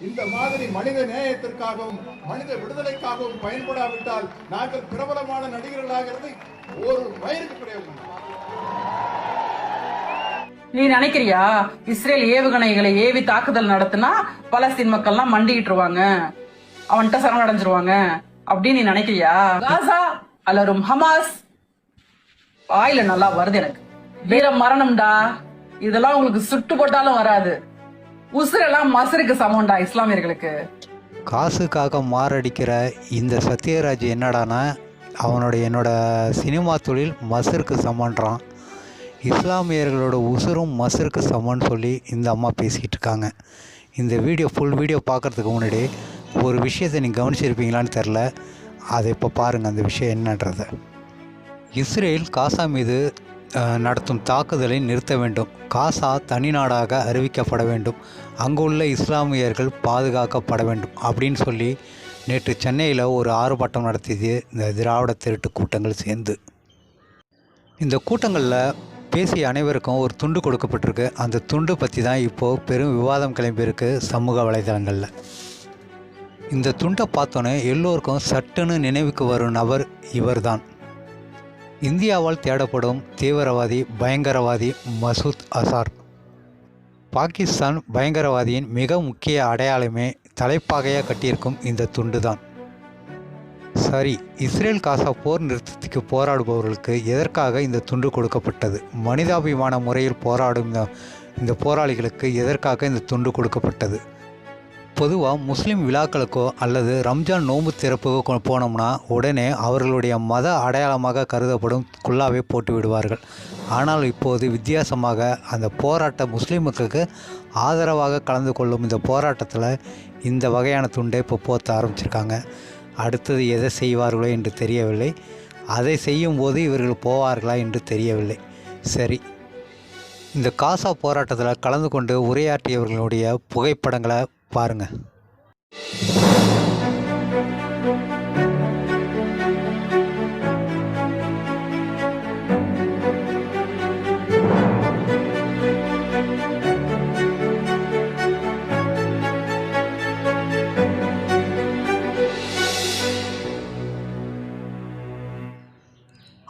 இந்த மாதிரி மனித நேயத்திற்காகவும் மனித விடுதலைக்காகவும் பயன்படாவிட்டால் நாங்கள் பிரபலமான நடிகர்களாகிறது ஒரு வயிறுக்கு பிரயோஜனம் நீ நினைக்கிறியா? இஸ்ரேல் ஏவுகணைகளை ஏவி தாக்குதல் நடத்தினா பலஸ்தீன் மக்கள்லாம் மண்டிட்டுருவாங்க அவன்கிட்ட சரணடைஞ்சிருவாங்க. அப்படின்னு நீ நினைக்கிறியா? காசா அலரும் ஹமாஸ். வாயில நல்லா வருது எனக்கு. வீர மரணம்டா. இதெல்லாம் உங்களுக்கு சுட்டு போட்டாலும் வராது. உசுரெல்லாம் மசருக்கு சமம்டா இஸ்லாமியர்களுக்கு. காசுக்காக மாரடிக்கிற இந்த சத்யராஜ் என்னடானா அவனோட என்னோட சினிமா தொழில் மசருக்கு சமன்றான் இஸ்லாமியர்களோட உசுரும் மசருக்கு சமன்னு சொல்லி இந்த அம்மா பேசிக்கிட்டு இருக்காங்க இந்த வீடியோ ஃபுல் வீடியோ பார்க்குறதுக்கு முன்னாடி ஒரு விஷயத்தை நீங்கள் கவனிச்சிருப்பீங்களான்னு தெரில. அதை இப்போ பாருங்கள் அந்த விஷயம் என்னன்றதை. இஸ்ரேல் காசா மீது நடத்தும் தாக்குதலை நிறுத்த வேண்டும். காசா தனி நாடாக அறிவிக்கப்பட வேண்டும். அங்குள்ள இஸ்லாமியர்கள் பாதுகாக்கப்பட வேண்டும் அப்படின்னு சொல்லி நேற்று சென்னையில் ஒரு ஆர்ப்பாட்டம் நடத்தியது இந்த திராவிட திருட்டு கூட்டங்கள் சேர்ந்து. இந்த கூட்டங்களில் பேசிய அனைவருக்கும் ஒரு துண்டு கொடுக்கப்பட்டிருக்கு. அந்த துண்டு பற்றி தான் இப்போது பெரும் விவாதம் கிளம்பியிருக்கு சமூக வலைதளங்களில். இந்த துண்டை பார்த்தோன்னே எல்லோருக்கும் சட்டுன்னு நினைவுக்கு வரும் நபர் இவர்தான். இந்தியாவால் தேடப்படும் தீவிரவாதி பயங்கரவாதி மசூத் அசார். பாகிஸ்தான் பயங்கரவாதியின் மிக முக்கிய அடையாளமே தலைப்பாகையாக கட்டியிருக்கும் இந்த துண்டு தான் சரி இஸ்ரேல் காசா போர் நிறுத்தத்துக்கு போராடுபவர்களுக்கு எதற்காக இந்த துண்டு கொடுக்கப்பட்டது? மனிதாபிமான முறையில் போராடும் இந்த- இந்த போராளிகளுக்கு எதற்காக இந்த துண்டு கொடுக்கப்பட்டது? பொதுவாக முஸ்லீம் விழாக்களுக்கோ அல்லது ரம்ஜான் நோன்பு திறப்புக்கோ போனோம்னா உடனே அவர்களுடைய மத அடையாளமாக கருதப்படும் குல்லாவை போட்டு விடுவார்கள். ஆனால் இப்போது வித்தியாசமாக அந்த போராட்ட முஸ்லீமுக்கு ஆதரவாக கலந்து கொள்ளும் இந்த போராட்டத்தில் இந்த வகையான துண்டை இப்போ போத்த ஆரம்பிச்சிருக்காங்க. அடுத்தது எதை செய்வார்களோ என்று தெரியவில்லை. அதை செய்யும்போது இவர்கள் போவார்களா என்று தெரியவில்லை. சரி. இந்த காசா போராட்டத்தில் கலந்து கொண்டு உரையாற்றியவர்களுடைய புகைப்படங்களை பாருங்கள்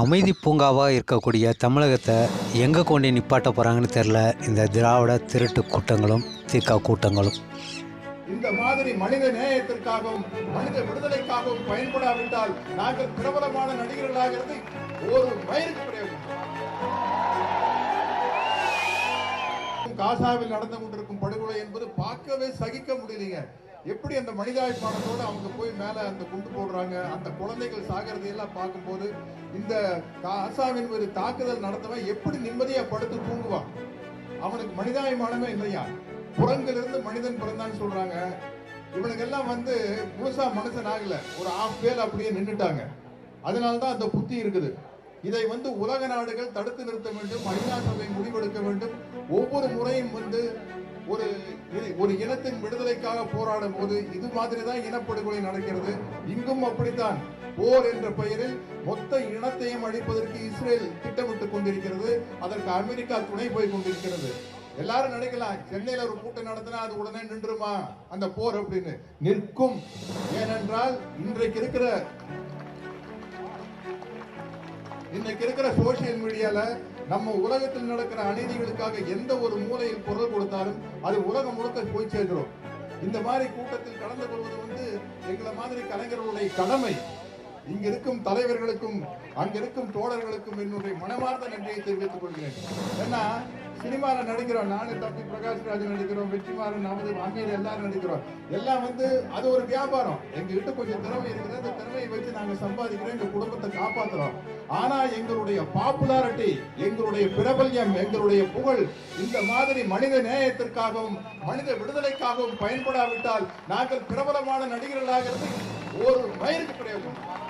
அமைதி பூங்காவாக இருக்கக்கூடிய தமிழகத்தை எங்கே கொண்டு நிப்பாட்ட போகிறாங்கன்னு தெரில இந்த திராவிட திருட்டு கூட்டங்களும் திகா கூட்டங்களும். இந்த மாதிரி மனித நேயத்திற்காகவும் மனித விடுதலைக்காகவும் பயன்படாவிட்டால் நாங்கள் பிரபலமான நடிகர்களாகிறது ஒரு பயிருக்கு பிரயோஜனம் காசாவில் நடந்து கொண்டிருக்கும் படுகொலை என்பது பார்க்கவே சகிக்க முடியலைங்க. எப்படி அந்த மனிதாபிமானத்தோட அவங்க போய் மேலே அந்த குண்டு போடுறாங்க அந்த குழந்தைகள் சாகிறதை எல்லாம் பார்க்கும்போது இந்த காசாவின் மீது தாக்குதல் நடந்தவன் எப்படி நிம்மதியாக படுத்து தூங்குவான்? அவனுக்கு மனிதாபிமானமே இல்லையா? குரங்கிலிருந்து மனிதன் பிறந்தான்னு சொல்றாங்க. இவனுக்கெல்லாம் வந்து முழுசா மனுஷன் ஆகல. ஒரு ஆஃப் வேல் அப்படியே நின்றுட்டாங்க அதனால்தான் அந்த புத்தி இருக்குது. இதை வந்து உலக நாடுகள் தடுத்து நிறுத்த வேண்டும் ஐநா சபை முடிவெடுக்க வேண்டும். ஒவ்வொரு முறையும் வந்து ஒரு ஒரு இனத்தின் விடுதலைக்காக போராடும் போது இது மாதிரி தான் இனப்படுகொலை நடக்கிறது. இங்கும் அப்படித்தான். போர் என்ற பெயரில் மொத்த இனத்தையும் அழிப்பதற்கு இஸ்ரேல் திட்டமிட்டுக் கொண்டிருக்கிறது. அதற்கு அமெரிக்கா துணை போய் கொண்டிருக்கிறது. எல்லாரும் நினைக்கலாம் சென்னையில ஒரு கூட்டம் நடத்தினா அது உடனே நின்றுமா? அந்த போர் அப்படின்னு. நிற்கும். ஏனென்றால் இன்றைக்கு இருக்கிற இன்னைக்கு இருக்கிற சோசியல் மீடியால நம்ம உலகத்தில் நடக்கிற அநீதிகளுக்காக எந்த ஒரு மூலையில் குரல் கொடுத்தாலும் அது உலகம் முழுக்க போய் சேர்க்கிறோம் இந்த மாதிரி கூட்டத்தில் கலந்து கொள்வது வந்து எங்களை மாதிரி கலைஞர்களுடைய கடமை. இங்கிருக்கும் தலைவர்களுக்கும் அங்கிருக்கும் தோழர்களுக்கும் என்னுடைய மனமார்ந்த நன்றியை தெரிவித்துக் கொள்கிறேன். ஏன்னா சினிமாவில் நடிக்கிறோம். நானும் தம்பி பிரகாஷ்ராஜ் நடிக்கிறோம் வெற்றிமாறன் நமது அமீர் எல்லாரும் நடிக்கிறோம். எல்லாம் வந்து அது ஒரு வியாபாரம். எங்ககிட்ட கொஞ்சம் திறமை இருக்குது. அந்த திறமையை வச்சு நாங்கள் சம்பாதிக்கிறோம். எங்கள் குடும்பத்தை காப்பாற்றுறோம் ஆனா எங்களுடைய பாப்புலாரிட்டி எங்களுடைய பிரபல்யம் எங்களுடைய புகழ் இந்த மாதிரி மனித நேயத்திற்காகவும் மனித விடுதலைக்காகவும் பயன்படாவிட்டால் நாங்கள் பிரபலமான நடிகர்களாக ஒரு வயிறுக்கு பிரயோஜனம்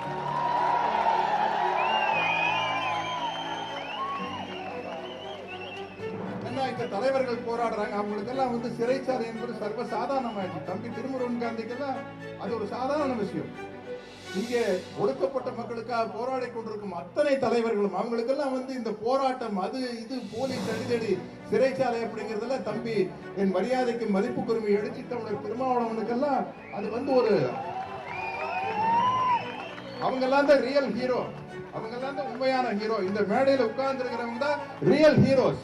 என்ன தலைவர்கள் போராடுறாங்க. அவங்களுக்கெல்லாம் வந்து சிறைச்சாலை என்பது சர்வ சாதாரணமாயிடுச்சு தம்பி திருமுருகன் காந்திக்கெல்லாம் அது ஒரு சாதாரண விஷயம். இங்கே ஒடுக்கப்பட்ட மக்களுக்காக போராடி கொண்டிருக்கும் அத்தனை தலைவர்களும் அவங்களுக்கெல்லாம் வந்து இந்த போராட்டம் அது இது போலீஸ் அடிதடி சிறைச்சாலை அப்படிங்கிறதுல தம்பி என் மரியாதைக்கு மதிப்பு குருமி எழுச்சி திருமாவளவனுக்கெல்லாம் அது வந்து ஒரு அவங்க எல்லாம் தான் ரியல் ஹீரோ அவங்க எல்லாம் தான் உண்மையான ஹீரோ இந்த மேடையில உட்கார்ந்து இருக்கிறவங்க தான் ரியல் ஹீரோஸ்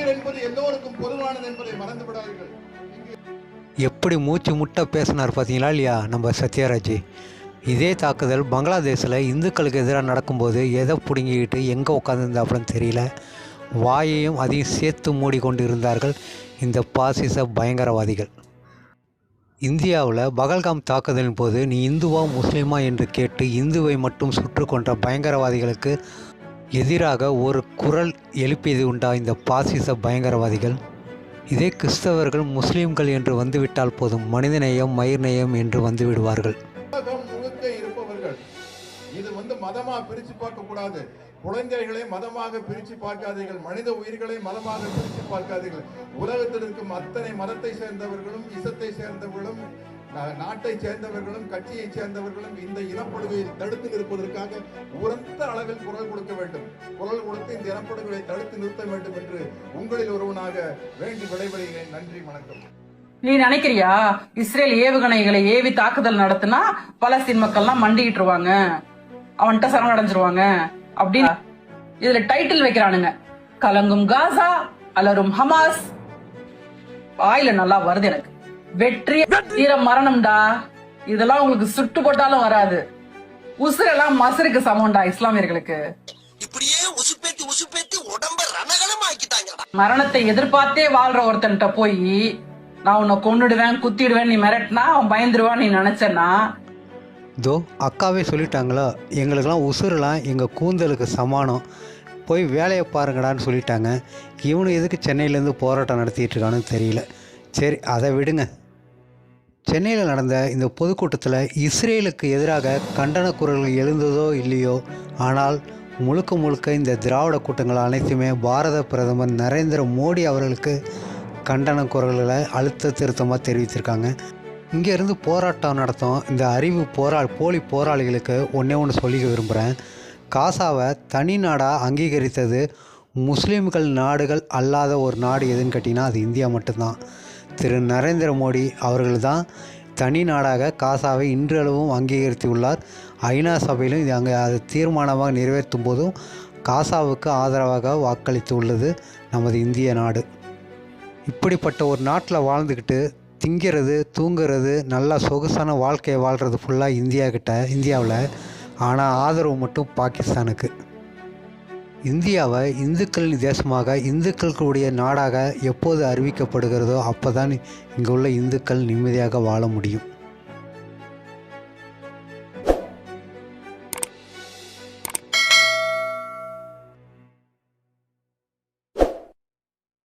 உயிர் என்பது எல்லோருக்கும் பொதுவானது என்பதை மறந்துவிடாதீர்கள். எப்படி மூச்சு முட்டை பேசினார் பார்த்தீங்களா இல்லையா நம்ம சத்யராஜ்? இதே தாக்குதல் பங்களாதேஷில் இந்துக்களுக்கு எதிராக நடக்கும்போது எதை பிடுங்கிக்கிட்டு எங்கே உட்காந்துருந்தாப்புலன்னு தெரியல. வாயையும் அதையும் சேர்த்து மூடிக்கொண்டு இருந்தார்கள் இந்த பாசிச பயங்கரவாதிகள். இந்தியாவில் பகல்காம் தாக்குதலின் போது நீ இந்துவா முஸ்லீமா என்று கேட்டு இந்துவை மட்டும் சுற்று கொன்ற பயங்கரவாதிகளுக்கு எதிராக ஒரு குரல் எழுப்பியது உண்டா இந்த பாசிச பயங்கரவாதிகள்? இதே கிறிஸ்தவர்கள் முஸ்லீம்கள் என்று வந்துவிட்டால் போதும் மனிதநேயம் மயிர்நேயம் என்று வந்து விடுவார்கள் இருப்பவர்கள். இது வந்து மதமாக பிரித்து பார்க்கக்கூடாது குழந்தைகளை மதமாக பிரிச்சு பார்க்காதீர்கள். மனித உயிர்களை மதமாக பிரித்து பார்க்காதீர்கள். உலகத்தில் இருக்கும் அத்தனை மதத்தை சேர்ந்தவர்களும் இசத்தை சேர்ந்தவர்களும் நாட்டை சேர்ந்தவர்களும் கட்சியை சேர்ந்தவர்களும் இந்த இனப்படுகையை தடுத்து நிற்பதற்காக உரத்த அளவில் குரல் கொடுக்க வேண்டும். குரல் கொடுத்து இந்த இனப்படுகையை தடுத்து நிறுத்த வேண்டும் என்று உங்களில் ஒருவனாக வேண்டி விடைபெறுகிறேன். நன்றி வணக்கம். நீ நினைக்கிறியா? இஸ்ரேல் ஏவுகணைகளை ஏவி தாக்குதல் நடத்தினா பலஸ்தீன் மக்கள்லாம் மண்டிக்கிட்டுருவாங்க. அவன்கிட்ட சரணடைஞ்சிருவாங்க அப்படின்னு இதுல டைட்டில் வைக்கிறானுங்க. கலங்கும் காசா அலரும் ஹமாஸ். வாயில நல்லா வருது எனக்கு. வெற்றி வீர மரணம்டா. இதெல்லாம் உங்களுக்கு சுட்டு போட்டாலும் வராது. உசுரெல்லாம் மசருக்கு சமம்டா இஸ்லாமியர்களுக்கு. இப்படியே உசுப்பேத்தி உசுப்பேத்தி உடம்ப ரணகலம் ஆக்கிட்டாங்கடா மரணத்தை எதிர்பார்த்தே வாழ்ற ஒருத்தன்ட்ட போய் நான் உன்னை கொன்னுடுவேன் குத்திடுவேன் நீ மிரட்டினா அவன் பயந்துருவான் நீ நினைச்சேன்னா? தோ அக்காவே சொல்லிட்டாங்களா? எங்களுக்கெல்லாம் உசுரெலாம் எங்கள் கூந்தலுக்கு சமானம். போய் வேலையை பாருங்கடான்னு சொல்லிட்டாங்க. இவனு எதுக்கு சென்னையிலேருந்து போராட்டம் நடத்திட்டு இருக்கான்னு தெரியல. சரி அதை விடுங்க. சென்னையில் நடந்த இந்த பொதுக்கூட்டத்தில் இஸ்ரேலுக்கு எதிராக கண்டன குரல்கள் எழுந்ததோ இல்லையோ ஆனால் முழுக்க முழுக்க இந்த திராவிட கூட்டங்கள் அனைத்துமே பாரத பிரதமர் நரேந்திர மோடி அவர்களுக்கு கண்டன குரல்களை அழுத்த திருத்தமாக தெரிவித்திருக்காங்க. இங்கேருந்து போராட்டம் நடத்தும் இந்த அறிவு போரா போலி போராளிகளுக்கு ஒன்றே ஒன்று சொல்லிக்க விரும்புகிறேன். காசாவை தனி நாடாக அங்கீகரித்தது முஸ்லீம்கள் நாடுகள் அல்லாத ஒரு நாடு எதுன்னு கேட்டிங்கன்னா அது இந்தியா மட்டும்தான். திரு நரேந்திர மோடி அவர்கள் தான் தனி நாடாக காசாவை இன்றளவும் அங்கீகரித்துள்ளார். ஐநா சபையிலும் இது அங்கே அது தீர்மானமாக நிறைவேற்றும் போதும் காசாவுக்கு ஆதரவாக வாக்களித்து உள்ளது நமது இந்திய நாடு. இப்படிப்பட்ட ஒரு நாட்டில் வாழ்ந்துக்கிட்டு திங்கிறது தூங்குறது நல்லா சொகுசான வாழ்க்கையை வாழ்கிறது ஃபுல்லாக இந்தியா கிட்ட இந்தியாவில். ஆனால் ஆதரவு மட்டும் பாகிஸ்தானுக்கு. இந்தியாவை இந்துக்களின் தேசமாக இந்துக்களுடைய நாடாக எப்போது அறிவிக்கப்படுகிறதோ அப்போ தான் இங்கே உள்ள இந்துக்கள் நிம்மதியாக வாழ முடியும்.